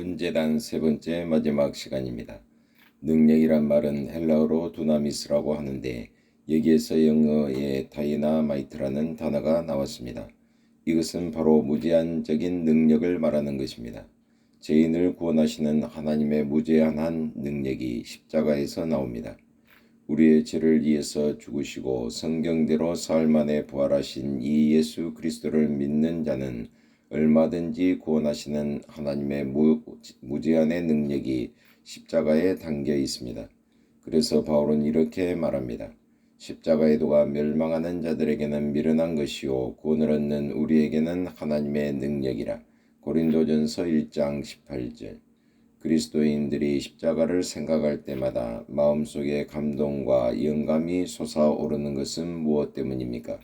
번제단 세 번째 마지막 시간입니다. 능력이란 말은 헬라어로 두나미스라고 하는데 여기에서 영어의 다이나마이트라는 단어가 나왔습니다. 이것은 바로 무제한적인 능력을 말하는 것입니다. 죄인을 구원하시는 하나님의 무제한한 능력이 십자가에서 나옵니다. 우리의 죄를 위해서 죽으시고 성경대로 사흘 만에 부활하신 이 예수 그리스도를 믿는 자는 얼마든지 구원하시는 하나님의 무, 무제한의 능력이 십자가에 담겨 있습니다. 그래서 바울은 이렇게 말합니다. 십자가의 도가 멸망하는 자들에게는 미련한 것이요 구원을 얻는 우리에게는 하나님의 능력이라. 고린도전서 1장 18절. 그리스도인들이 십자가를 생각할 때마다 마음속에 감동과 영감이 솟아오르는 것은 무엇 때문입니까?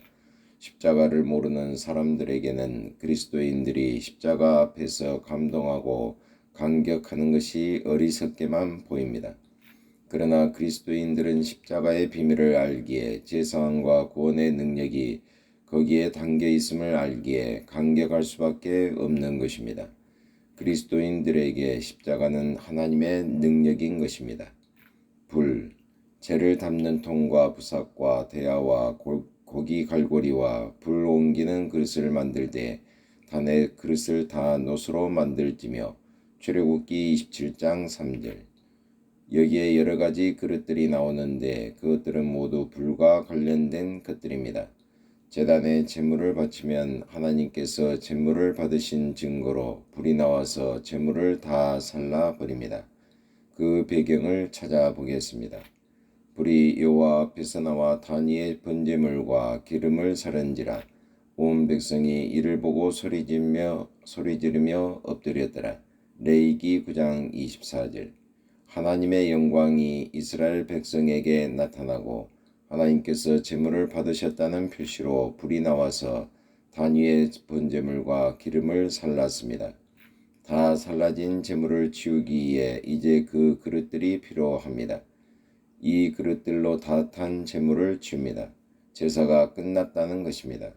십자가를 모르는 사람들에게는 그리스도인들이 십자가 앞에서 감동하고 감격하는 것이 어리석게만 보입니다. 그러나 그리스도인들은 십자가의 비밀을 알기에 제사함과 구원의 능력이 거기에 담겨 있음을 알기에 감격할 수밖에 없는 것입니다. 그리스도인들에게 십자가는 하나님의 능력인 것입니다. 불, 죄를 담는 통과 부삭과 대야와 고기 갈고리와 불 옮기는 그릇을 만들 때 단의 그릇을 다 노수로 만들지며 출애굽기 27장 3절 여기에 여러 가지 그릇들이 나오는데 그것들은 모두 불과 관련된 것들입니다. 재단에 제물을 바치면 하나님께서 제물을 받으신 증거로 불이 나와서 제물을 다 살라 버립니다. 그 배경을 찾아보겠습니다. 불이 여호와 앞에서 나와 단위의 번제물과 기름을 사른지라 온 백성이 이를 보고 소리지며 소리지르며 엎드렸더라. 레이기 9장 24절 하나님의 영광이 이스라엘 백성에게 나타나고 하나님께서 제물을 받으셨다는 표시로 불이 나와서 단위의 번제물과 기름을 살랐습니다. 다 살라진 제물을 치우기 위해 이제 그 그릇들이 필요합니다. 이 그릇들로 다탄 제물을 치웁니다. 제사가 끝났다는 것입니다.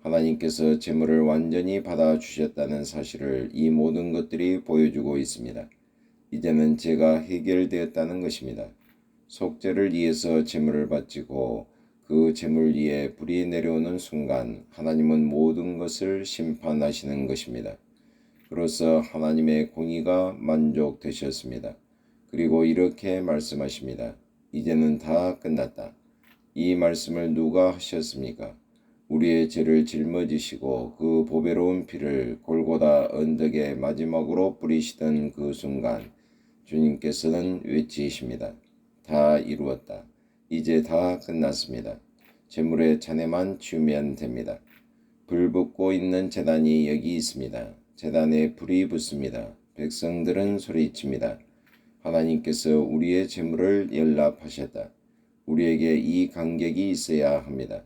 하나님께서 제물을 완전히 받아 주셨다는 사실을 이 모든 것들이 보여주고 있습니다. 이제는 죄가 해결되었다는 것입니다. 속죄를 위해서 제물을 바치고 그 제물 위에 불이 내려오는 순간 하나님은 모든 것을 심판하시는 것입니다. 그로써 하나님의 공의가 만족되셨습니다. 그리고 이렇게 말씀하십니다. 이제는 다 끝났다. 이 말씀을 누가 하셨습니까? 우리의 죄를 짊어지시고 그 보배로운 피를 골고다 언덕에 마지막으로 뿌리시던 그 순간 주님께서는 외치십니다. 다 이루었다. 이제 다 끝났습니다. 재물의 잔해만 치우면 됩니다. 불 붙고 있는 재단이 여기 있습니다. 재단에 불이 붙습니다. 백성들은 소리칩니다. 하나님께서 우리의 재물을 연락하셨다. 우리에게 이 간격이 있어야 합니다.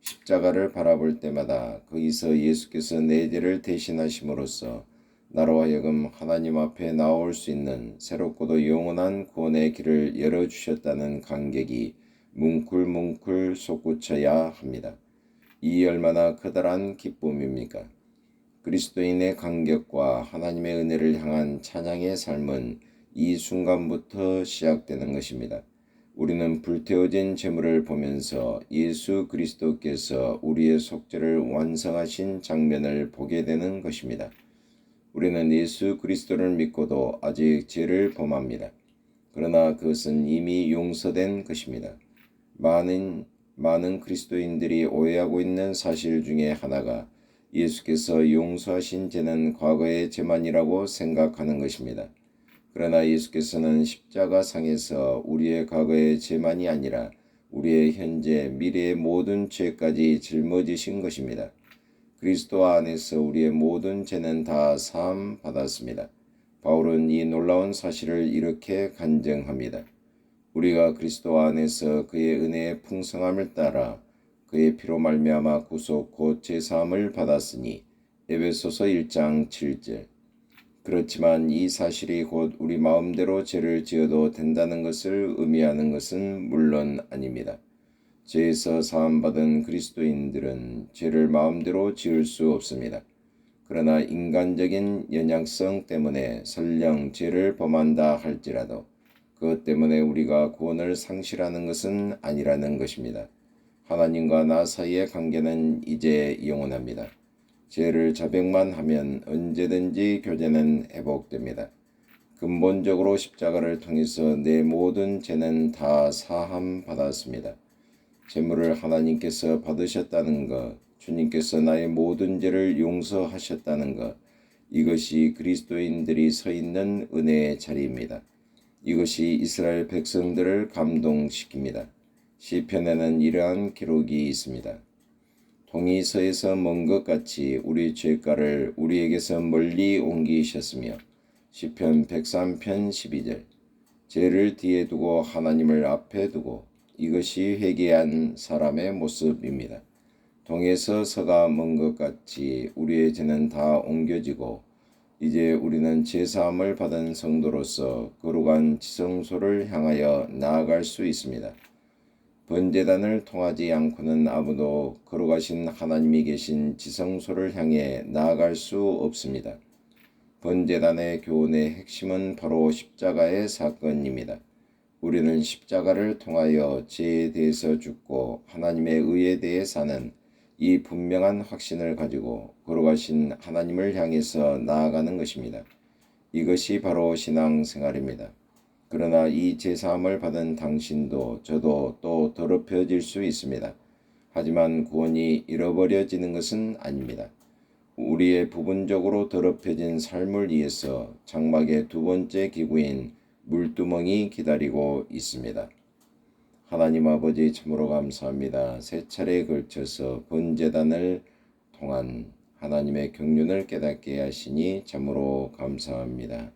십자가를 바라볼 때마다 거기서 예수께서 내 죄를 대신하심으로써 나로 하여금 하나님 앞에 나올 수 있는 새롭고도 영원한 구원의 길을 열어주셨다는 감격이 뭉클뭉클 솟구쳐야 합니다. 이 얼마나 커다란 기쁨입니까? 그리스도인의 감격과 하나님의 은혜를 향한 찬양의 삶은 이 순간부터 시작되는 것입니다. 우리는 불태워진 재물을 보면서 예수 그리스도께서 우리의 속죄를 완성하신 장면을 보게 되는 것입니다. 우리는 예수 그리스도를 믿고도 아직 죄를 범합니다. 그러나 그것은 이미 용서된 것입니다. 많은 많은 그리스도인들이 오해하고 있는 사실 중에 하나가 예수께서 용서하신 죄는 과거의 죄만이라고 생각하는 것입니다. 그러나 예수께서는 십자가 상에서 우리의 과거의 죄만이 아니라 우리의 현재, 미래의 모든 죄까지 짊어지신 것입니다. 그리스도 안에서 우리의 모든 죄는 다 사함 받았습니다. 바울은 이 놀라운 사실을 이렇게 간증합니다. 우리가 그리스도 안에서 그의 은혜의 풍성함을 따라 그의 피로 말미암아 구속 곧 제사함을 받았으니 에베소서 1장 7절. 그렇지만 이 사실이 곧 우리 마음대로 죄를 지어도 된다는 것을 의미하는 것은 물론 아닙니다. 죄에서 사함받은 그리스도인들은 죄를 마음대로 지을 수 없습니다. 그러나 인간적인 연약성 때문에 설령 죄를 범한다 할지라도 그것 때문에 우리가 구원을 상실하는 것은 아니라는 것입니다. 하나님과 나 사이의 관계는 이제 영원합니다. 죄를 자백만 하면 언제든지 교제는 회복됩니다. 근본적으로 십자가를 통해서 내 모든 죄는 다 사함 받았습니다. 재물을 하나님께서 받으셨다는 것, 주님께서 나의 모든 죄를 용서하셨다는 것, 이것이 그리스도인들이 서 있는 은혜의 자리입니다. 이것이 이스라엘 백성들을 감동시킵니다. 시편에는 이러한 기록이 있습니다. 동이 서에서 먼 것 같이 우리 죄가를 우리에게서 멀리 옮기셨으며 시편 103편 12절 죄를 뒤에 두고 하나님을 앞에 두고 이것이 회개한 사람의 모습입니다. 동에서 서가 먼 것 같이 우리의 죄는 다 옮겨지고 이제 우리는 제사함을 받은 성도로서 거룩한 지성소를 향하여 나아갈 수 있습니다. 번제단을 통하지 않고는 아무도 거룩하신 하나님이 계신 지성소를 향해 나아갈 수 없습니다. 번제단의 교훈의 핵심은 바로 십자가의 사건입니다. 우리는 십자가를 통하여 죄에 대해서 죽고 하나님의 의에 대해 사는 이 분명한 확신을 가지고 거룩하신 하나님을 향해서 나아가는 것입니다. 이것이 바로 신앙생활입니다. 그러나 이 제사함을 받은 당신도 저도 또 더럽혀질 수 있습니다. 하지만 구원이 잃어버려지는 것은 아닙니다. 우리의 부분적으로 더럽혀진 삶을 위해서 장막의 두 번째 기구인 물두멍이 기다리고 있습니다. 하나님 아버지 참으로 감사합니다. 세 차례에 걸쳐서 번제단을 통한 하나님의 경륜을 깨닫게 하시니 참으로 감사합니다.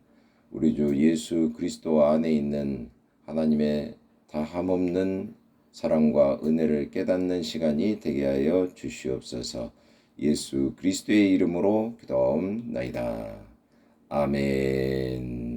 우리 주 예수 그리스도 안에 있는 하나님의 다함없는 사랑과 은혜를 깨닫는 시간이 되게 하여 주시옵소서. 예수 그리스도의 이름으로 기도옵나이다. 아멘.